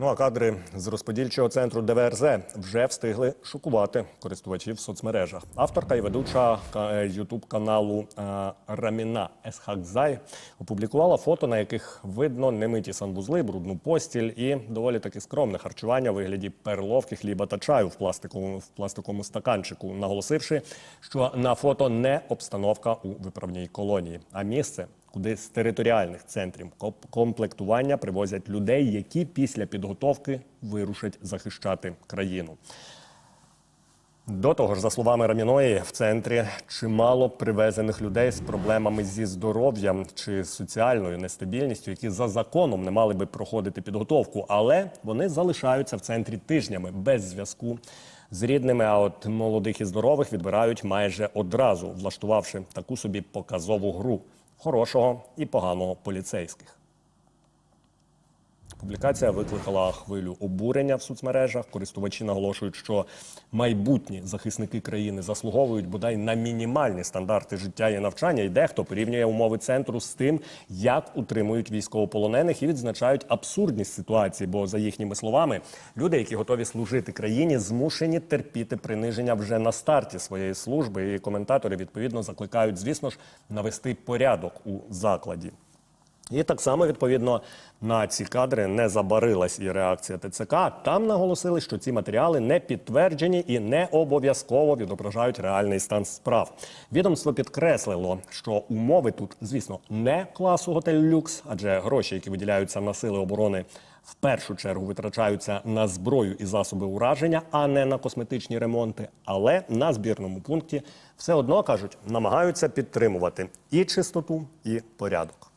Ну а кадри з розподільчого центру ДВРЗ вже встигли шокувати користувачів в соцмережах. Авторка і ведуча Ютуб каналу е, Раміна Есхакзай опублікувала фото, на яких видно немиті санвузли, брудну постіль і доволі таки скромне харчування у вигляді перловки, хліба та чаю в пластиковому в пластиковому стаканчику, наголосивши, що на фото не обстановка у виправній колонії, а місце куди з територіальних центрів комплектування привозять людей, які після підготовки вирушать захищати країну. До того ж, за словами Раміної, в центрі чимало привезених людей з проблемами зі здоров'ям чи соціальною нестабільністю, які за законом не мали би проходити підготовку, але вони залишаються в центрі тижнями без зв'язку з рідними. А от молодих і здорових відбирають майже одразу, влаштувавши таку собі показову гру хорошого і поганого поліцейських. Публікація викликала хвилю обурення в соцмережах. Користувачі наголошують, що майбутні захисники країни заслуговують бодай на мінімальні стандарти життя і навчання. І дехто порівнює умови центру з тим, як утримують військовополонених, і відзначають абсурдність ситуації. Бо, за їхніми словами, люди, які готові служити країні, змушені терпіти приниження вже на старті своєї служби. І коментатори відповідно закликають, звісно ж, навести порядок у закладі. І так само відповідно на ці кадри не забарилась і реакція ТЦК. Там наголосили, що ці матеріали не підтверджені і не обов'язково відображають реальний стан справ. Відомство підкреслило, що умови тут, звісно, не класу готель люкс, адже гроші, які виділяються на сили оборони. В першу чергу витрачаються на зброю і засоби ураження, а не на косметичні ремонти. Але на збірному пункті все одно кажуть, намагаються підтримувати і чистоту, і порядок.